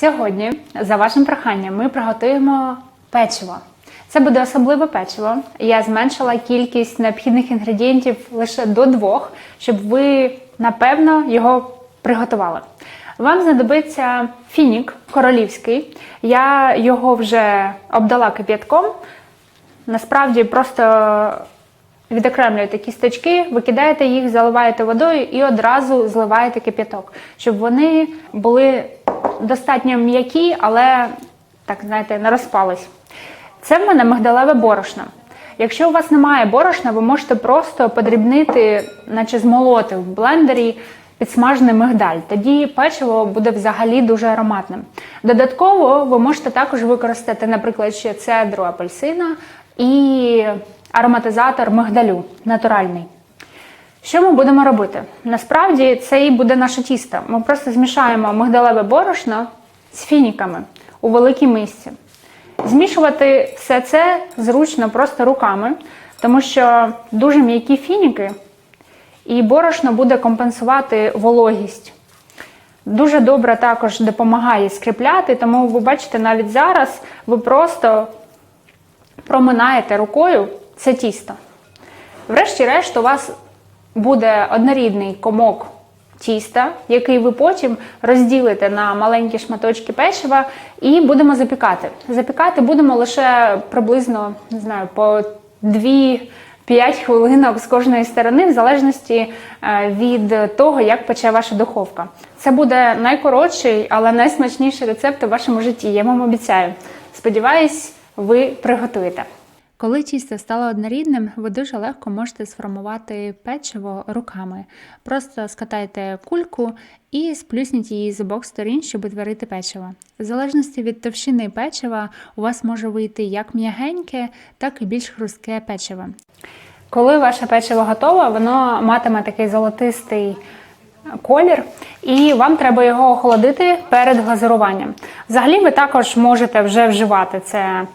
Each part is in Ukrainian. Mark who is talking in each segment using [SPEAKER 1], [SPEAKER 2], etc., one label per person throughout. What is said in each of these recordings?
[SPEAKER 1] Сьогодні, за вашим проханням, ми приготуємо печиво. Це буде особливе печиво. Я зменшила кількість необхідних інгредієнтів лише до двох, щоб ви напевно його приготували. Вам знадобиться фінік королівський. Я його вже обдала кип'ятком. Насправді просто відокремлюєте кісточки, викидаєте їх, заливаєте водою і одразу зливаєте кип'яток, щоб вони були достатньо м'які, але так знаєте, не розпались. Це в мене мигдалеве борошно. Якщо у вас немає борошна, ви можете просто подрібнити, наче змолоти в блендері підсмажений мигдаль. Тоді печиво буде взагалі дуже ароматним. Додатково ви можете також використати, наприклад, ще цедру апельсина і ароматизатор мигдалю натуральний. Що ми будемо робити? Насправді це і буде наше тісто. Ми просто змішаємо мигдалеве борошно з фініками у великій мисці. Змішувати все це зручно просто руками, тому що дуже м'які фініки, і борошно буде компенсувати вологість. Дуже добре також допомагає скріпляти, тому ви бачите, навіть зараз ви просто проминаєте рукою це тісто. Врешті-решт, у вас буде однорідний комок тіста, який ви потім розділите на маленькі шматочки печива і будемо запікати. Запікати будемо лише приблизно не знаю, по 2-5 хвилинок з кожної сторони, в залежності е, від того, як пече ваша духовка. Це буде найкоротший, але найсмачніший рецепт у вашому житті. Я вам обіцяю. Сподіваюсь, ви приготуєте. Коли тісто стало однорідним, ви дуже легко можете сформувати печиво руками. Просто скатайте кульку і сплюсніть її з обох сторін, щоб утворити печиво. В залежності від товщини печива, у вас може вийти як м'ягеньке, так і більш хрустке печиво. Коли ваше печиво готове, воно матиме такий золотистий колір, і вам треба його охолодити перед глазуруванням. Взагалі, ви також можете вже вживати це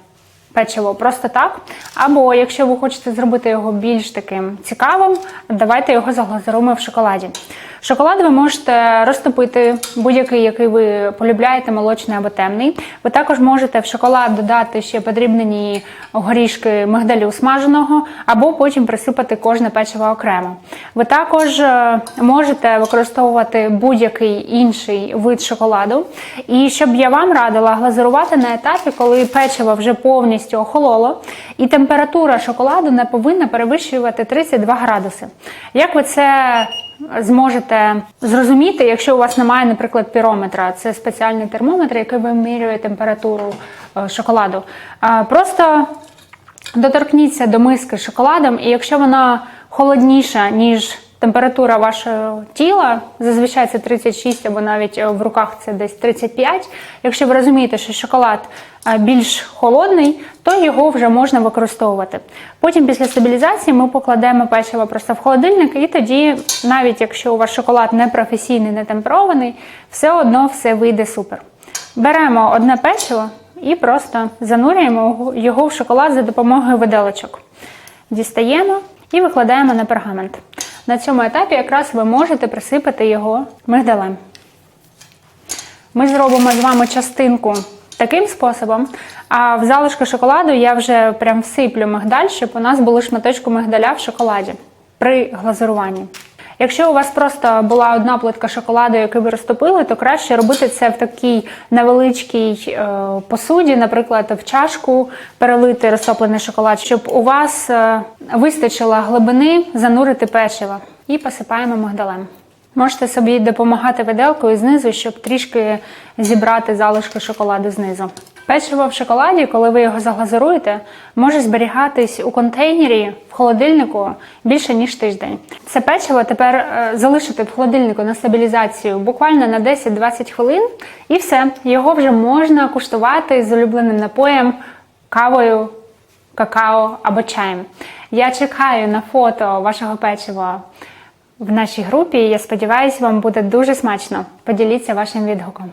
[SPEAKER 1] печиво просто так. Або якщо ви хочете зробити його більш таким цікавим, давайте його заглазуруємо в шоколаді. Шоколад ви можете розтопити будь-який, який ви полюбляєте, молочний або темний. Ви також можете в шоколад додати ще подрібнені горішки мигдалю смаженого, або потім присипати кожне печиво окремо. Ви також е, можете використовувати будь-який інший вид шоколаду. І щоб я вам радила глазурувати на етапі, коли печиво вже повністю охололо, і температура шоколаду не повинна перевищувати 32 градуси. Як ви це зможете зрозуміти, якщо у вас немає, наприклад, пірометра, це спеціальний термометр, який вимірює температуру е, шоколаду. Просто доторкніться до миски з шоколадом, і якщо вона холодніша, ніж температура вашого тіла, зазвичай це 36 або навіть е, в руках це десь 35. Якщо ви розумієте, що шоколад е, більш холодний, то його вже можна використовувати. Потім після стабілізації ми покладемо печиво просто в холодильник, і тоді, навіть якщо у вас шоколад не професійний, не темперований, все одно все вийде супер. Беремо одне печиво і просто занурюємо його в шоколад за допомогою виделочок. Дістаємо і викладаємо на пергамент. На цьому етапі якраз ви можете присипати його мигдалем. Ми зробимо з вами частинку таким способом, а в залишки шоколаду я вже прям всиплю мигдаль, щоб у нас були шматочки мигдаля в шоколаді при глазуруванні. Якщо у вас просто була одна плитка шоколаду, яку ви розтопили, то краще робити це в такій невеличкій е, посуді, наприклад, в чашку перелити розтоплений шоколад, щоб у вас е, вистачило глибини занурити печиво. І посипаємо мигдалем. Можете собі допомагати виделкою знизу, щоб трішки зібрати залишки шоколаду знизу. Печиво в шоколаді, коли ви його заглазуруєте, може зберігатись у контейнері в холодильнику більше ніж тиждень. Це печиво тепер е, залишити в холодильнику на стабілізацію буквально на 10-20 хвилин, і все, його вже можна куштувати з улюбленим напоєм, кавою, какао або чаєм. Я чекаю на фото вашого печива в нашій групі. Я сподіваюся, вам буде дуже смачно. Поділіться вашим відгуком.